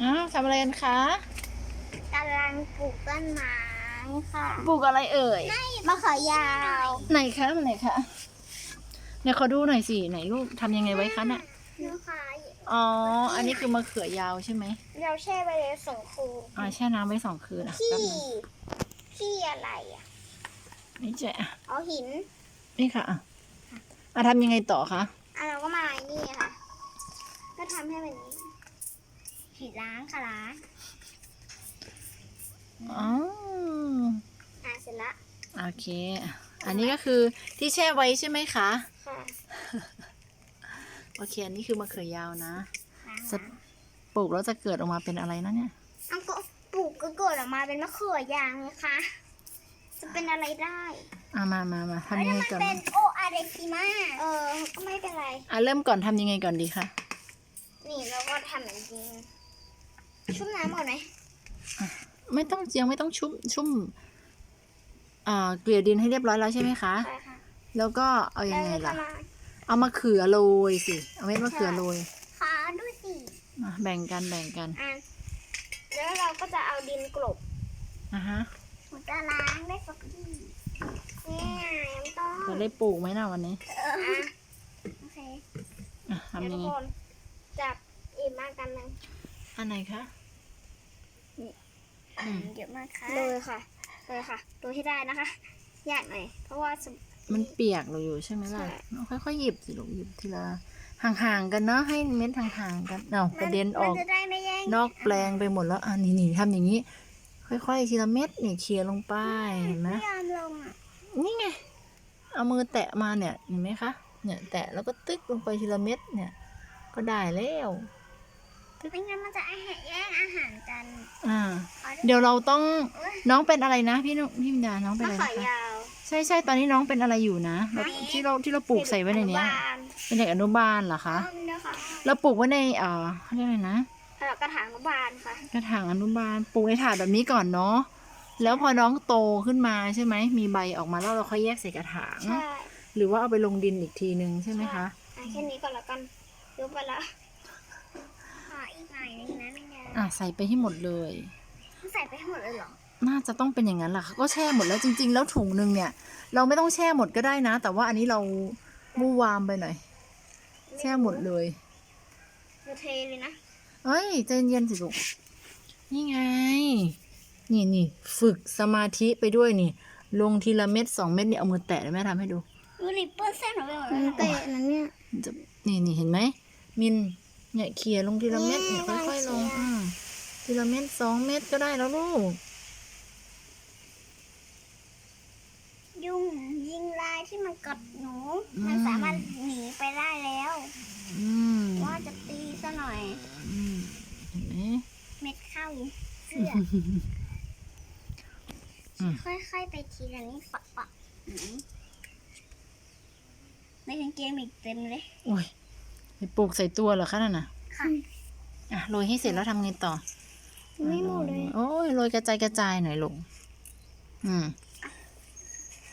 อ้าวทำอะไรกันคะกำลังปลูกต้นไม้ค่ะ ปลูกอะไรเอ่ย มะเขือยาวไหนคะไหนคะเนี่ยขอดูหน่อยสิไหนลูกทำยังไงไว้คะน่ะนะคะอ๋อ อันนี้คือมะเขือยาวใช่ไหมเราแช่ไปเลยสองคืนอ่าแช่น้ำไว้สองคืนอะขี้แป๊บนึงขี้อะไรอะนี่เจ๊อะเอาหินนี่ค่ะอะอะทำยังไงต่อคะ อะเราก็มาไอ้นี่ค่ะ ก็ทำให้แบบนี้ หินล้างค่ะล้างอ๋ออะเสร็จละโอเค อันนี้ก็คือที่แช่ไว้ใช่ไหมคะค่ะโอเค อันนี้คือมะเขือยาวนะล้างจะปลูกแล้วจะเกิดออกมาเป็นอะไรนะเนี่ยเอันก็ปลูกก็เกิดออกมาเป็นมะเขือยางนะคะจะเป็นอะไรได้อะมามามาทำยังไงก่อนเป็นโออาเดซิมาเออ ก็ไม่เป็นไร อะเริ่มก่อนทำยังไงก่อนดีคะ นี่เราก็ทำแบบนี้ ชุ่มน้ำก่อนไหมไม่ต้องยังไม่ต้องชุ่มชุ่มอ่าเกลี่ยดินให้เรียบร้อยแล้วใช่ไหมคะ ใช่ค่ะแล้วก็เอายังไงแล้วล่ะก็มาเอามะเขือโรยสิ เอาเม็ดมะเขือโรยขอด้วยสิอะแบ่งกันแบ่งกัน อะแล้วเราก็จะเอาดินกลบอะฮะผมจะล้างได้สักทีนี่ไงไม่ต้องจะได้ปลูกไหมนะวันนี้อะโอเคอะเดี๋ยวทำยัทุงกไงคนจับอีกมากกันหนึ่งอันไหนคะ อืมเยอะมากค่ะเลยค่ะเลยค่ะดูให้ได้นะคะยากหน่อยเพราะว่าสมมันเปียกเราอยู่ใช่ไหมล่ะใช่เอาค่อยๆหยิบสิลูกหยิบทีละห่างๆกันเนาะให้เม็ดห่างๆกันเอากระเด็นออกมันจะได้ไม่แย่งนอกแปลงไปหมดแล้วอะนี่นี่ทำอย่างนี้ ค่อยๆทีละเม็ดเนี่ยเคลียร์ลงไปเห็นไหมไม่ยอมลงอะนี่ไงเอามือแตะมาเนี่ยเห็นไหมคะเนี่ยแตะแล้วก็ตึกลงไปทีละเม็ดเนี่ย ก็ได้แล้ว ไม่งั้นมันจะอาหารแย่งอาหารกันอ่าขอเดี๋ยวเราต้องเอ้ยน้องเป็นอะไรนะ พี่นุพี่มินดาน้องเป็นมะอะไรเขือนะคะยาว ใช่ใช่ตอนนี้น้องเป็นอะไรอยู่นะเราไหนที่เราที่เราปลูกใส่ไว้ในเนี้ยอนุบาลเป็นเด็กอนุบาลเหรอคะต้นนะคะเราปลูกไว้ในเอ่อเขาเรียกอะไรนะเอ่อกระถางอนุบาลค่ะ กระถางอนุบาลปลูกในถาดแบบนี้ก่อนเนาะ แล้วพอน้องโตขึ้นมาใช่ไหม มีใบออกมาแล้วเราค่อยแยกใส่กระถาง ใช่หรือว่าเอาไปลงดินอีกทีนึงใช่ไหมคะ อะแค่นี้ก่อนแล้วกันยกไปละข ออีกหน่อยนึงนะไม่งั้นอะใส่ไปให้หมดเลยใส่ไปให้หมดเลยเหรอ น่าจะต้องเป็นอย่างนั้นแหละค่ะก็แช่หมดแล้วจริง ๆ แล้วถุงหนึ่งเนี่ย เราไม่ต้องแช่หมดก็ได้นะ แต่ว่าอันนี้เรามู่วามไปหน่อย แช่หมดเลยจะเทเลยนะเฮ้ยใจเย็นๆสิลูกนี่ไง นี่นี่ฝึกสมาธิไปด้วยนี่ ลงทีละเม็ดสองเม็ดเนี่ยเอามือแตะได้ไหมทำให้ดู ดูดิเปื้อนเส้นหนูไปหมดเลยเตะนั้นเนี่ยมันจะนี่นี่เห็นไหมมิน เนี่ยเขี่ยลงทีละเม็ดเนี่ยเนี่ยค่อยๆลงเขี่ยอ่าทีละเม็ดสองเม็ดก็ได้แล้วลูก ยุงยิงลายที่มันกัดหนู มันสามารถหนีไปได้แล้วอืมว่าจะตีซะหน่อยอืมเห็นไหมเม็ดเข้าเสื้ออืมค่อยๆไปทีละนิดปะปะอืมในกางเกงอีกเต็มเลยโอ้ย ไปปลูกใส่ตัวเหรอคะนั่นน่ะค่ะอะโรยให้เสร็จแล้วทำไงต่อไม่หมดเลยโอ้ยโรยกระจายกระจายหน่อยลงอืม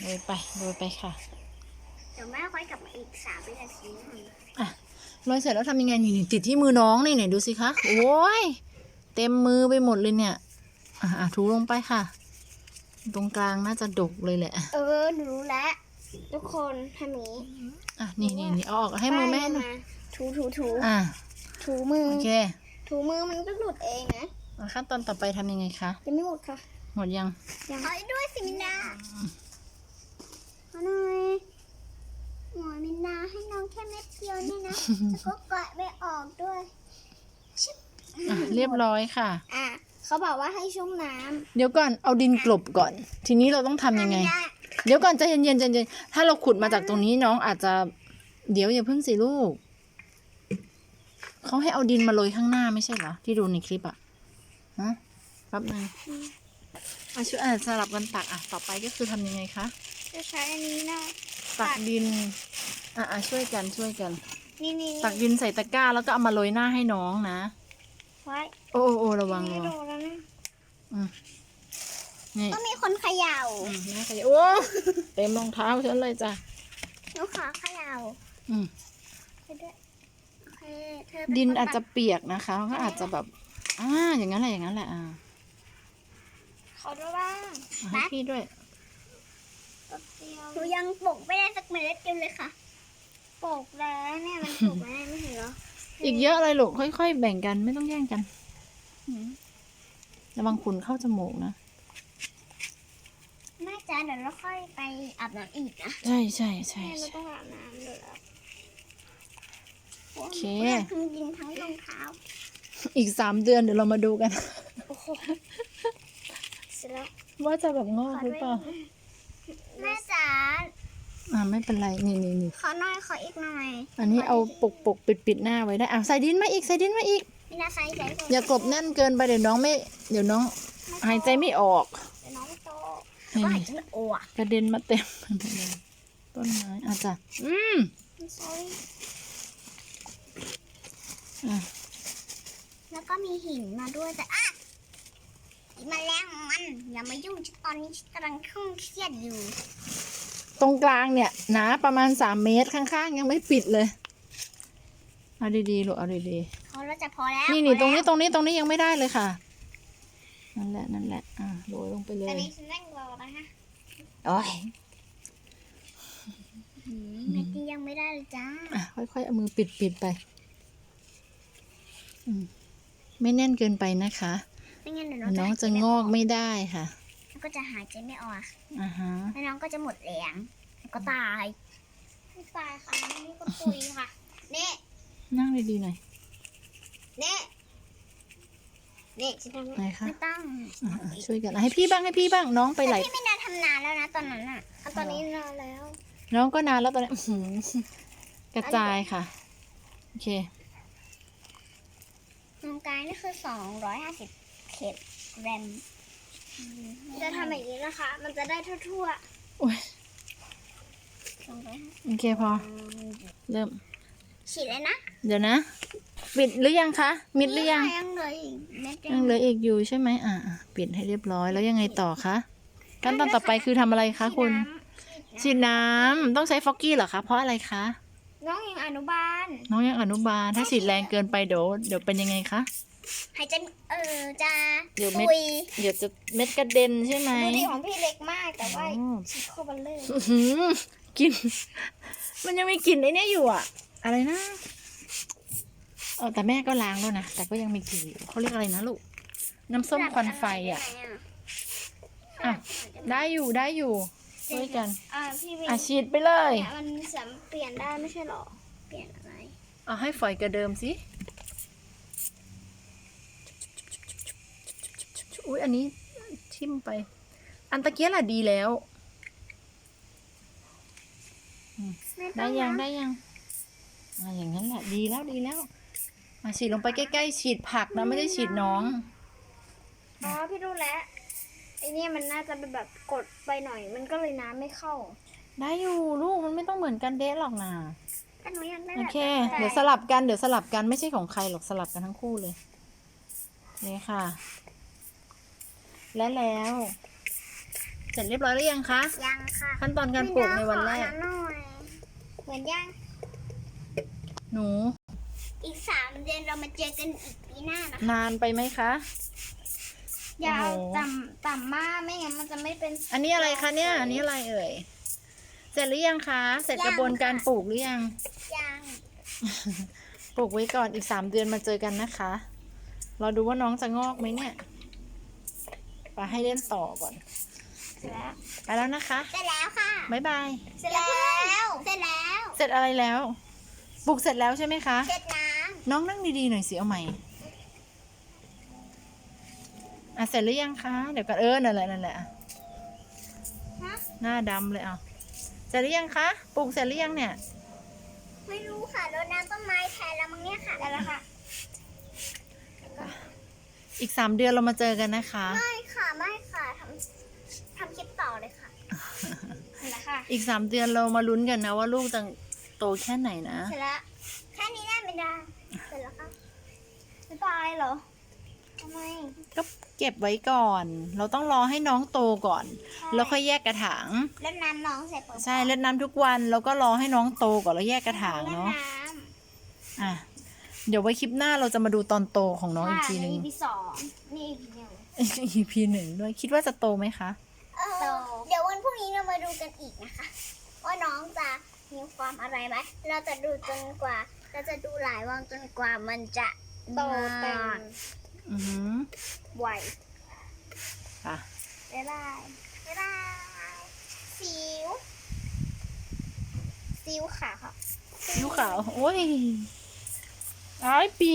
โรยไปโรยไปค่ะ เดี๋ยวแม่ค่อยกลับมาอีกสามวินาทีนะอะโรยเสร็จแล้วทำยังไงนี่นี่ติดที่มือน้องนี่ไหนดูสิคะโอ้ยเต็มมือไปหมดเลยเนี่ย อะอะถูลงไปค่ะ ตรงกลางน่าจะดกเลยแหละ เออหนูรู้แล้วทุกคนทำอย่างนี้ อะนี่นี่นี่เอาออกให้มือแม่หน่อย ถูถูถูอะถูมือ โอเค ถูมือมันก็หลุดเองนะอะขั้นตอนต่อไปทำยังไงคะ ยังไม่หมดค่ะ หมดยังขอด้วยสิมินดาขอหน่อยหมอมินดาให้น้องแค่เม็ดเดียวเนี่ยนะแล้วก็กะไม่ออกด้วยอะเรียบร้อยค่ะ อะเขาบอกว่าให้ชุ่มน้เดี๋ยวก่อน เอาดินกลบก่อน ทีนี้เราต้องทำำยังไงม่ด้เดี๋ยวก่อนใจเย็นๆใจเย็นๆถ้าเราขุดมาจากตรงนี้น้องอาจจะ เดี๋ยวอย่าเพิ่งสิลูก เขาให้เอาดินมาโรยข้างหน้าไม่ใช่เหรอ ที่ดูในคลิปอะฮะแป๊บนึงอะช่วยอะสลับกันตักอะต่อไปก็คือทำยังไงคะ จะใช้อันนี้นะ ตักดิน อะอะช่วยกันช่วยกัน นี่นี่ตักดินใส่ตะกร้าแล้วก็เอามาโรยหน้าให้น้องนะ ไว้โอ้โอ้โอ้ระวังไม่ระวังโดนแล้วนะอืมนี่ต้องมีคนเขย่าอืมแม่ขยะโอ้เต็มรองเท้าฉันเลยจ้ะหนูขอเขย่าอืมไปด้วยโอ เคเธอเป็ดินคอาจจะตัเปียกนะคะก็อาจจะแบบอ่าอย่างนั้นแหละอย่างนั้นแหละอ่าขอด้วยบ้างเอาให้พี่ด้วยหนูยังปลูกไม่ได้สักเมล็ดเดียวเลยค่ะ ปลูกแล้วเนี่ยมันปลูกไม่ได้ไม่เห็นเหรออีกเยอะเลยลูกค่อยๆ แบ่งกันไม่ต้องแย่งกันระวังขุนเข้าจมูกนะแม่จ๋าเดี๋ยวเราค่อยไปอาบน้ำอีกนะใช่ใช่ใช่แม่เราใช่ต้องอาบน้ำด้วยแล้ว โอเค ทั้งดินทั้งรองเท้าอีกสามเดือนเดี๋ยวเรามาดูกัน โอ้โหเสร็จแล้วว่าจะแบบงอกหรือเปล่าแม่จ๋าอ่าไม่เป็นไรนี่นี่นี่ขอหน่อยขออีกหน่อยอันนี้เอาปกปกปิดปิดหน้าไว้ได้อ่าใส่ดินมาอีกใส่ดินมาอีกมีนาใส่ใส่อย่ากลบแน่นเกินไปเดี๋ยวน้องไม่ เดี๋ยวน้องหายใจไม่ออกเดี๋ยวน้องไม่โตนี่ก็หายใจไม่ออกกระเด็นมาเต็มไปหมดเลยต้นไม้อาจจะอืมใช่อะ แล้วก็มีหินมาด้วยแต่อะอีแมาแล้วมันอย่ามายุ่งฉันตอนนี้ฉันกำลังเคร่งเครียดอยู่ ตรงกลางเนี่ยหนาประมาณสามเมตรข้างๆ ยังไม่ปิดเลย เอาดีๆลูกเอาดีพอแล้วจะพอแล้วๆนี่นี่พตอรงแล้วนี้ตรงนี้ตรงนี้ยังไม่ได้เลยค่ะ นั่นแหละนั่นแหละอ่าโรยลงไปเลตอนยนี้ฉันนั่งรอนะคะโอ้ยเมื่อกี้ยังไม่ได้เลยจ้า อะค่อยๆเอามือปิดปิดไปอืม ไม่แน่นเกินไปนะคะ ไม่งั้นเดี๋ยวน้น้อองงจะงอกไม่ได้ค่ะ แล้วก็จะหายใจไม่ออกอ่าฮะ แล้วน้องก็จะหมดแรงแล้วก็ตายไม่ตายค่ะนี่ก็ตุยค่ะเน่นั่งดีๆหน่อย เน่เน่ฉันทำไหนคะ ไม่ต้องอ่าๆช่วยกันอะให้พี่บ้างให้พี่บ้างน้องไปไหลแต่พี่ไม่นานทำนานแล้วนะตอนนั้นอะเอาตอนนี้นานแล้ว น้องก็นานแล้วตอนนี้อื้อหือกระจายค่ะ โอเค น้องกายนี่คือสองร้อยห้าสิบเคดแรม จะทำแบบนี้นะคะ มันจะได้ทั่วโอ้ยๆสองร้อยห้าสิบโอเคพอ เริ่ม ฉีดเลยนะเดี๋ยวนะ ปิดหรือยังคะ มิดหรือยัง นี่ค่ะยังเหลืออีกเม็ดเดียวยังเหลืออีกอยู่ใช่ไหมอ่าปิดให้เรียบร้อยแล้วยังไงต่อคะขั้นตอนต่อไปคือทำอะไรคะคุณ ฉีดน้ำต้องใช้ฟอกกี้เหรอคะ เพราะอะไรคะ น้องยังอนุบาล น้องยังอนุบาล ถ้าฉีดแรงเกินไปเดี๋ยวเดี๋ยวเป็นยังไงคะ หายใจเออจะเดี๋ยวเม็ด ตุยเดี๋ยวจะเม็ดกระเด็นใช่ไหมดูดิของพี่เล็กมากแต่ว่าอ๋อฉีดเข้าไปเลยอื้อหือกลิน มันยังมีกลิ่นไอ้เนี่ยอยู่อะอะไรนะเออแต่แม่ก็ล้างแล้วนะ แต่ก็ยังมีกลิ่นอยู่เขาเรียกอะไรนะลูก น้ำส้มควันไฟอะอะ ได้อยู่ได้อยู่ ช่วยกัน อ่าพี่วินอะฉีดไปเลย เนี่ยมันสามารถเปลี่ยนได้ไม่ใช่หรอ เปลี่ยนอะไร เอาให้ฝอยกระเดิมสิ อุ้ยอันนี้ทิ่มไป อันตะเกียแหละดีแล้ว ได้ยังได้ยังอ่าอย่างนั้นแหละดีแล้วดีแล้วมาฉีดลงไปใกล้ๆฉีดผักนะไม่ได้ฉีดน้อง อ๋อ พี่รู้แล้ว ไอเนี่ยมันน่าจะเป็นแบบกดไปหน่อย มันก็เลยน้ำไม่เข้าได้อยู่ลูกมันไม่ต้องเหมือนกันเดะหรอกนะแต่หนูอยากได้โอแบบเคแต่เดี๋ยวสลับกันเดี๋ยวสลับกันไม่ใช่ของใครหรอกสลับกันทั้งคู่เลยนี่ค่ะ และแล้วเสร็จเรียบร้อยหรือยังคะยังค่ะขั้นตอนการปลูกในวันแรกขออัหน่อยเหมือนยัง หนู อีกสามเดือนเรามาเจอกันอีกปีหน้านะคะ นานไปไหมคะ อย่าเอาโอ้โหต่ำต่ำมากไม่งั้นมันจะไม่เป็นอันนี้อะไรคะเนี่ย อันนี้อะไรเอ่ย เสร็จหรือยังคะ เสร็จกระบวนการปลูกหรือยังยังปลูกไว้ก่อนอีกสามเดือนมาเจอกันนะคะ เราดูว่าน้องจะงอกไหมเนี่ยไปให้เล่นต่อก่อน เสร็จแล้วไปแล้วนะคะ เสร็จแล้วค่ะ บ๊ายบาย เสร็จแล้ว เสร็จแล้ว เสร็จอะไรแล้ว ปลูกเสร็จแล้วใช่ไหมคะ เสร็จน้น้องนั่งดีๆหน่อยสิเอาใหม่ อะเสร็จหรือยังคะเดี๋ยวกันเออนั่นแหละนั่นแหละำฮะหน้าดำเลยเอาเสร็จหรือยังคะปลูกเสร็จหรือยังเนี่ย ไม่รู้ค่ะรดน้ำต้นไม้แทนแล้วมั้งเนี่ยค่ะได้แล้วค่ะอีกสามเดือนเรามาเจอกันนะคะ ไม่ค่ะไม่ค่ะทำทำคลิปต่อเลยค่ะนั่นแหละค่ะอีกสามเดือนเรามาลุ้นกันนะว่าลูกจะโตแค่ไหนนะเสร็จแล้วแค่นี้ได้ไม่ได้เสร็จแล้วค่ะไม่ตายเหรอทำไมก็ เก็บไว้ก่อน เราต้องรอให้น้องโตก่อน แล้วค่อยแยกกระถางเล่นน้ำน้องเสร็จปุ๊บใช่รดน้ำทุกวันแล้วก็รอให้น้องโตก่อนแล้วแยกกระถางเล่นเนาะน้อะเดี๋ยวไว้คลิปหน้าเราจะมาดูตอนโตของน้องอีกทีหนึ่งนี่ EP สองนี่ EP หนึ่ง EP หนึ่งด้วยคิดว่าจะโตไหมคะเอ่อเดี๋ยววันพรุ่งนี้เรามาดูกันอีกนะคะ ว่าน้องจะมีความอะไรไหมเราจะดูจนกว่า เราจะดูหลายวันจนกว่ามันจะโตเต็ม อือหือไหวค่ะ บ๊ายบายบ๊ายบายสิวสิวขาวยูขาว โอ้ยอ้ายปี